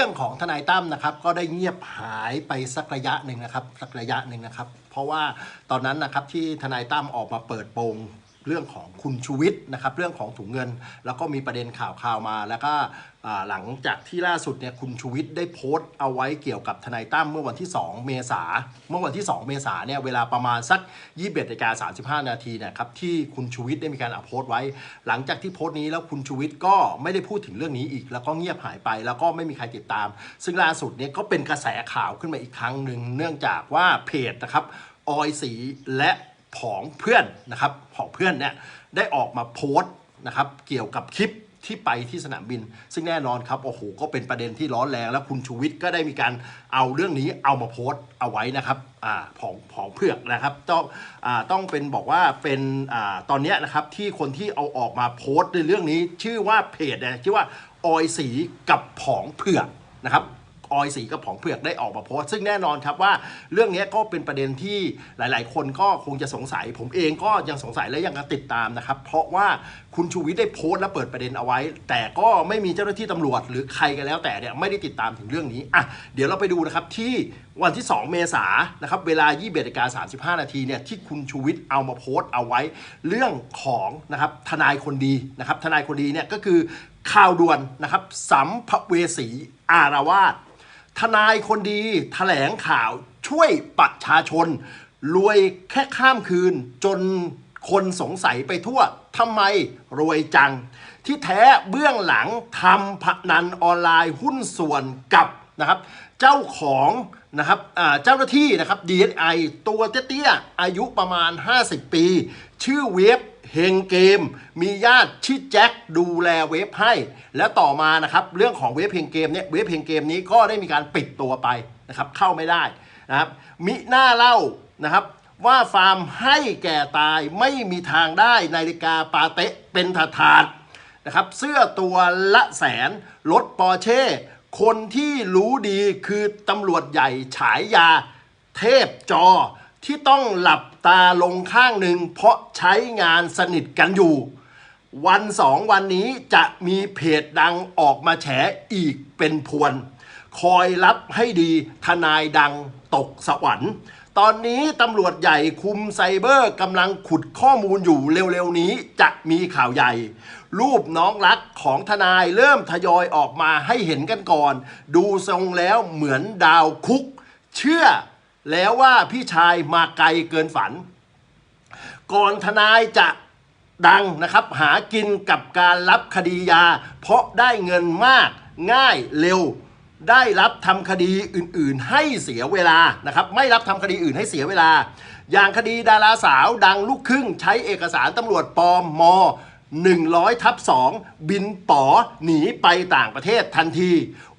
ื่องของทนายตั้มนะครับก็ได้เงียบหายไปสักระยะหนึ่งนะครับสักระยะหนึ่งนะครับ เพราะว่าตอนนั้นนะครับที่ทนายตั้มออกมาเปิดโปง เรื่องของคุณชูวิทย์นะครับเรื่องของถุงเงิน แล้วก็มีประเด็นข่าวข่าวมา แล้วก็หลังจากที่ล่าสุดเนี่ยคุณชูวิทย์ได้โพสต์เอาไว้เกี่ยวกับทนายตั้มเมื่อวันที่ 2 เมษาเมื่อวันที่ 2 เมษาเนี่ยเวลาประมาณสัก 21นาฬิกา35 นาทีเนะครับที่คุณชูวิทย์ได้มีการอัพโพสต์ไว้ หลังจากที่โพสต์นี้แล้วคุณชูวิทย์ก็ไม่ได้พูดถึงเรื่องนี้อีก แล้วก็เงียบหายไป แล้วก็ไม่มีใครติดตาม ซึ่งล่าสุดเนี่ยก็เป็นกระแสข่าวขึ้นมาอีกครั้งหนึ่งเนื่องจากว่าเพจนะครับออยสีและ ผองเพื่อนนะครับผองเพื่อนเนี่ยได้ออกมาโพสต์นะครับเกี่ยวกับคลิปที่ไปที่สนามบิน ซึ่งแน่นอนครับโอ้โหก็เป็นประเด็นที่ร้อนแรง แล้วคุณชูวิทย์ก็ได้มีการเอาเรื่องนี้เอามาโพสต์เอาไว้นะครับอ่าผองผองเผือกนะครับต้องอ่าต้องเป็นบอกว่าเป็นอ่าตอนนี้นะครับที่คนที่เอาออกมาโพสต์ในเรื่องนี้ ชื่อว่าเพจนี่ยชื่อว่าออยสีกับผองเผือกนะครับ ออยสีกับผองเผือกได้ออกมาโพสต์ซึ่งแน่นอนครับว่าเรื่องนี้ก็เป็นประเด็นที่หลาย ๆ คนก็คงจะสงสัย ผมเองก็ยังสงสัยและยังติดตามนะครับ เพราะว่าคุณชูวิทย์ได้โพสต์และเปิดประเด็นเอาไว้ แต่ก็ไม่มีเจ้าหน้าที่ตำรวจหรือใครกันแล้วแต่เนี่ยไม่ได้ติดตามถึงเรื่องนี้อะเดี๋ยวเราไปดูนะครับที่วันที่ 2 เมษายนนะครับเวลา 21นาฬิกา35 นาทีเนี่ยที่คุณชูวิทย์เอามาโพสต์เอาไว้ เรื่องของนะครับทนายคนดีนะครับทนายคนดีเนี่ยก็คือข่าวด่วนนะครับสัมภเวสีอารวาส ทนายคนดีแถลงข่าวช่วยประชาชน รวยแค่ข้ามคืน จนคนสงสัยไปทั่วทำไมรวยจัง ที่แท้เบื้องหลังทำพนันออนไลน์หุ้นส่วนกับนะครับ เจ้าของนะครับเจ้าหน้าที่นะครับ DSI ตัวเตี้ยๆอายุประมาณ 50 ปี ชื่อเว็บ เฮงเกม มีญาติชื่อแจ็คดูแลเว็บให้ แล้วต่อมานะครับเรื่องของเว็บเฮงเกมเนี่ยเว็บเฮงเกมนี้ก็ได้มีการปิดตัวไปนะครับเข้าไม่ได้นะครับมิหน้าเล่านะครับว่าฟาร์มให้แก่ตายไม่มีทางได้นาฬิกาปาเตะเป็นถาถาดนะครับเสื้อตัวละแสนรถปอร์เช่ คนที่รู้ดีคือตำรวจใหญ่ฉายยาเทพจอที่ต้องหลับ ตาลงข้างหนึ่งเพราะใช้งานสนิทกันอยู่ วันสองวันนี้จะมีเพจดังออกมาแฉอีกเป็นพวน คอยรับให้ดีทนายดังตกสวรรค์ ตอนนี้ตำรวจใหญ่คุมไซเบอร์กำลังขุดข้อมูลอยู่เร็วๆนี้จะมีข่าวใหญ่ รูปน้องรักของทนายเริ่มทยอยออกมาให้เห็นกันก่อน ดูทรงแล้วเหมือนดาวคุก เชื่อ แล้วว่าพี่ชายมาไกลเกินฝัน ก่อนทนายจะดังนะครับ หากินกับการรับคดียา เพราะได้เงินมากง่ายเร็ว ได้รับทำคดีอื่นๆ ให้เสียเวลานะครับ ไม่รับทำคดีอื่นให้เสียเวลา อย่างคดีดาราสาวดังลูกครึ่ง ใช้เอกสารตำรวจปลอมม100ทับ2บินป๋อหนีไปต่างประเทศทันที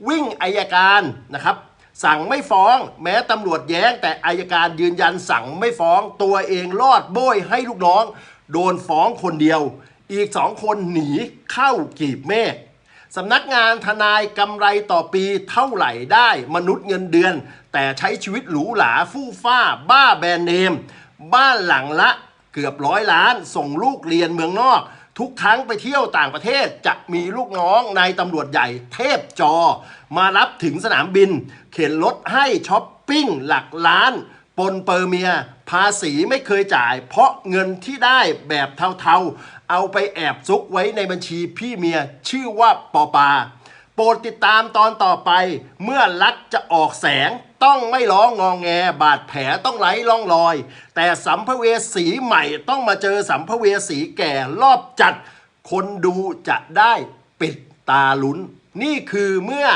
วิ่งอายการนะครับ สั่งไม่ฟ้อง แม้ตำรวจแย้ง แต่อายการยืนยันสั่งไม่ฟ้อง ตัวเองรอดโบยให้ลูกน้อง โดนฟ้องคนเดียว อีกสองคนหนีเข้ากีบเมฆสำนักงานทนายกำไรต่อปีเท่าไหร่ได้มนุษย์เงินเดือน แต่ใช้ชีวิตหรูหราฟู่ฟ้า บ้าแบรนด์เนม บ้านหลังละเกือบร้อยล้าน ส่งลูกเรียนเมืองนอก ทุกครั้งไปเที่ยวต่างประเทศจะมีลูกน้องในตำรวจใหญ่เทพจอ มารับถึงสนามบิน เข็นรถให้ช้อปปิ้งหลักล้าน ปนเปอร์เมีย ภาษีไม่เคยจ่าย เพราะเงินที่ได้แบบเทาๆ เอาไปแอบซุกไว้ในบัญชีพี่เมียชื่อว่าปอปา โปรดติดตามตอนต่อไปเมื่อรักจะออกแสง ต้องไม่ร้องงองแง บาดแผลต้องไหลล่องลอย แต่สัมภเวสีใหม่ต้องมาเจอสัมภเวสีแก่รอบจัด คนดูจะได้ปิดตาลุ้น นี่คือเมื่อ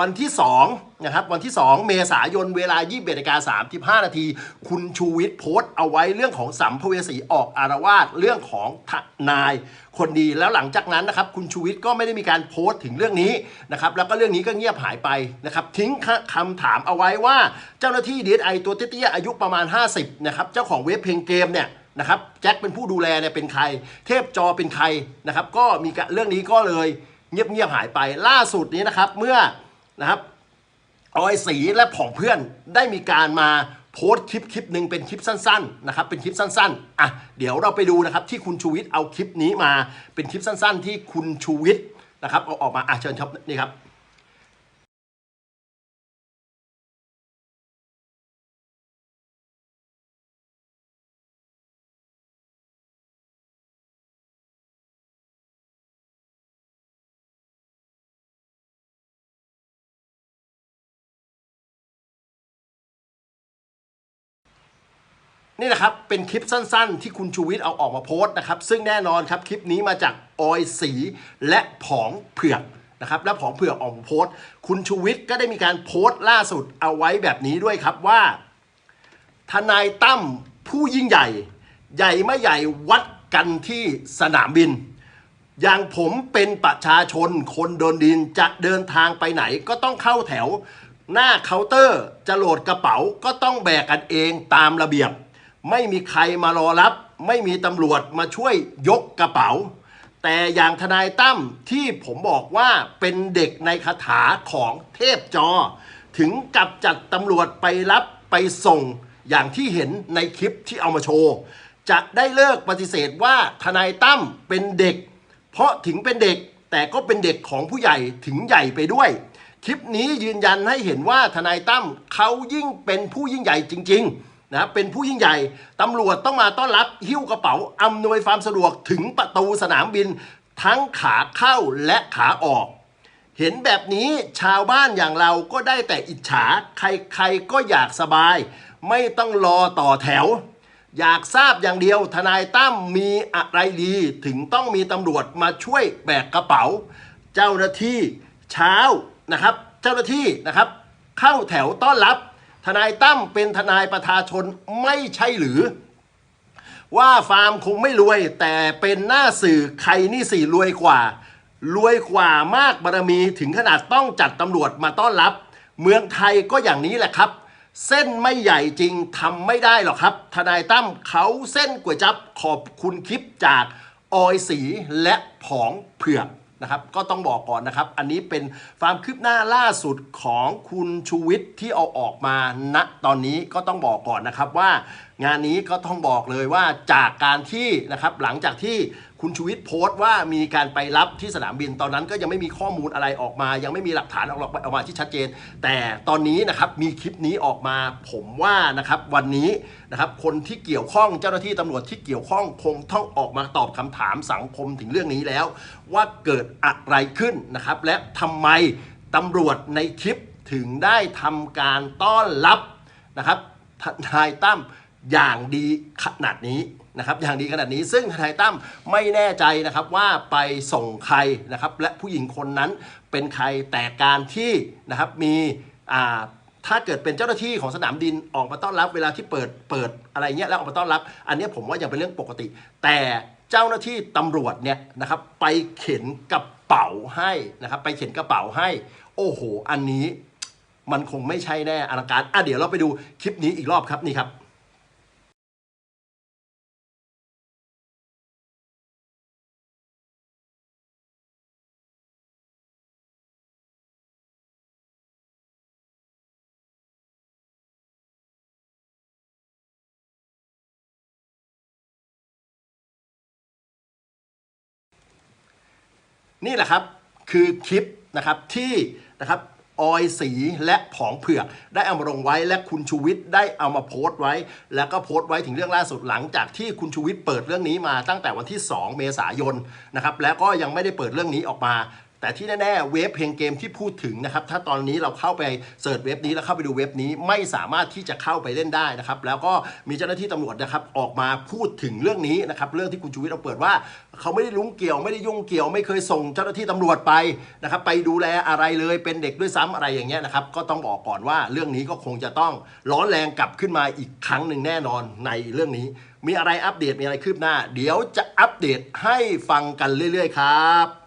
วันที่2นะครับวันที่ 2 เมษายนเวลา 21นาฬิกา35 นาที คุณชูวิทย์โพสต์เอาไว้เรื่องของสัมภเวสีออกอารวาสเรื่องของทนายคนดีแล้วหลังจากนั้นนะครับคุณชูวิทย์ก็ไม่ได้มีการโพสต์ถึงเรื่องนี้นะครับแล้วก็เรื่องนี้ก็เงียบหายไปนะครับทิ้งคำถามเอาไว้ว่าเจ้าหน้าที่ดีไอตัวเตี้ยอายุประมาณ 50นะครับเจ้าของเว็บเพลงเกมเนี่ยนะครับแจ็คเป็นผู้ดูแลเนี่ยเป็นใคร เทพจอเป็นใครนะครับก็มีการเรื่องนี้ก็เลยเงียบเงียบๆหายไปล่าสุดนี้นะครับเมื่อ นะครับออยสีและผองเพื่อนได้มีการมาโพสต์คลิปคลิปหนึ่งเป็นคลิปสั้นๆนะครับเป็นคลิปสั้นๆอะเดี๋ยวเราไปดูนะครับที่คุณชูวิทย์เอาคลิปนี้มาเป็นคลิปสั้น ๆ ที่คุณชูวิทย์นะครับเอาออกมาอะเชิญชมนี่ครับ นี่นะครับเป็นคลิปสั้นๆ ที่คุณชูวิทย์เอาออกมาโพสต์นะครับ ซึ่งแน่นอนครับคลิปนี้มาจากออยสีและผองเผือกนะครับและผองเผือกออกมาโพสต์ คุณชูวิทย์ก็ได้มีการโพสต์ล่าสุดเอาไว้แบบนี้ด้วยครับว่า ทนายตั้มผู้ยิ่งใหญ่ ใหญ่ไม่ใหญ่วัดกันที่สนามบิน อย่างผมเป็นประชาชนคนเดินดินจะเดินทางไปไหนก็ต้องเข้าแถว หน้าเคาน์เตอร์จะโหลดกระเป๋าก็ต้องแบกกันเองตามระเบียบ ไม่มีใครมารอรับ ไม่มีตำรวจมาช่วยยกกระเป๋า แต่อย่างทนายตั้มที่ผมบอกว่าเป็นเด็กในคาถาของเทพจอ ถึงกับจัดตำรวจไปรับไปส่งอย่างที่เห็นในคลิปที่เอามาโชว์ จะได้เลิกปฏิเสธว่าทนายตั้มเป็นเด็ก เพราะถึงเป็นเด็กแต่ก็เป็นเด็กของผู้ใหญ่ถึงใหญ่ไปด้วย คลิปนี้ยืนยันให้เห็นว่าทนายตั้มเขายิ่งเป็นผู้ยิ่งใหญ่จริง ๆ นะเป็นผู้ยิ่งใหญ่ ตำรวจต้องมาต้อนรับหิ้วกระเป๋าอำนวยความสะดวกถึงประตูสนามบิน ทั้งขาเข้าและขาออก เห็นแบบนี้ชาวบ้านอย่างเราก็ได้แต่อิจฉา ใครๆก็อยากสบาย ไม่ต้องรอต่อแถว อยากทราบอย่างเดียวทนายตั้มมีอะไรดีถึงต้องมีตำรวจมาช่วยแบกกระเป๋า เจ้าหน้าที่เช้านะครับ เจ้าหน้าที่นะครับ เข้าแถวต้อนรับ ทนายตั้มเป็นทนายประชาชนไม่ใช่หรือ ว่าฟาร์มคงไม่รวย แต่เป็นหน้าสื่อใครนี่สี่รวยกว่า รวยกว่ามากบารมีถึงขนาดต้องจัดตำรวจมาต้อนรับ เมืองไทยก็อย่างนี้แหละครับ เส้นไม่ใหญ่จริงทำไม่ได้หรอกครับ ทนายตั้มเขาเส้นก๋วยจับขอบคุณคลิปจากออยสีและผองเผือก นะครับก็ต้องบอกก่อนนะครับ อันนี้เป็นความคืบหน้าล่าสุดของคุณชูวิทย์ที่เอาออกมาณตอนนี้ก็ต้องบอกก่อนนะครับว่า งานนี้ก็ต้องบอกเลยว่าจากการที่นะครับหลังจากที่ คุณชูวิทย์โพสต์ว่ามีการไปรับที่สนามบินตอนนั้นก็ยังไม่มีข้อมูลอะไรออกมา ยังไม่มีหลักฐานออกมาออกมาที่ชัดเจน แต่ตอนนี้นะครับมีคลิปนี้ออกมาผมว่านะครับวันนี้นะครับคนที่เกี่ยวข้องเจ้าหน้าที่ตำรวจที่เกี่ยวข้องคงต้องออกมาตอบคำถามสังคมถึงเรื่องนี้แล้ว ว่าเกิดอะไรขึ้นนะครับและทำไมตำรวจในคลิปถึงได้ทำการต้อนรับนะครับทนายตั้มอย่างดีขนาดนี้ นะครับอย่างดีขนาดนี้ซึ่งทนายตั้มไม่แน่ใจนะครับว่าไปส่งใครนะครับและผู้หญิงคนนั้นเป็นใครแต่การที่นะครับมีอ่าถ้าเกิดเป็นเจ้าหน้าที่ของสนามบินออกมาต้อนรับเวลาที่เปิดเปิดอะไรเงี้ยแล้วออกมาต้อนรับ อันนี้ผมว่ายังเป็นเรื่องปกติ แต่เจ้าหน้าที่ตำรวจเนี่ยนะครับไปเข็นกระเป๋าให้นะครับไปเข็นกระเป๋าให้ โอ้โห อันนี้มันคงไม่ใช่แน่อลังการอะเดี๋ยวเราไปดูคลิปนี้อีกรอบครับนี่ครับ นี่แหละครับคือคลิปนะครับที่นะครับออยสีและผองเผือกได้เอามาลงไว้และคุณชูวิทย์ได้เอามาโพสต์ไว้ แล้วก็โพสต์ไว้ถึงเรื่องล่าสุดหลังจากที่คุณชูวิทย์เปิดเรื่องนี้มาตั้งแต่วันที่ 2 เมษายนนะครับแล้วก็ยังไม่ได้เปิดเรื่องนี้ออกมา แต่ที่แน่ๆเว็บเพลงเกมที่พูดถึงนะครับ ถ้าตอนนี้เราเข้าไปเสิร์ชเว็บนี้แล้วเข้าไปดูเว็บนี้ไม่สามารถที่จะเข้าไปเล่นได้นะครับ แล้วก็มีเจ้าหน้าที่ตำรวจนะครับออกมาพูดถึงเรื่องนี้นะครับ เรื่องที่คุณชูวิทย์เอาเปิดว่า เขาไม่ได้ลุ้งเกี่ยวไม่ได้ยุ่งเกี่ยวไม่เคยส่งเจ้าหน้าที่ตำรวจไปนะครับ ไปดูแลอะไรเลยเป็นเด็กด้วยซ้ำอะไรอย่างเงี้ยนะครับ ก็ต้องบอกก่อนว่าเรื่องนี้ก็คงจะต้องร้อนแรงกลับขึ้นมาอีกครั้งหนึ่งแน่นอนในเรื่องนี้ มีอะไรอัปเดตมีอะไรคืบหน้า เดี๋ยวจะอัปเดตให้ฟังกันเรื่อย ๆ ครับ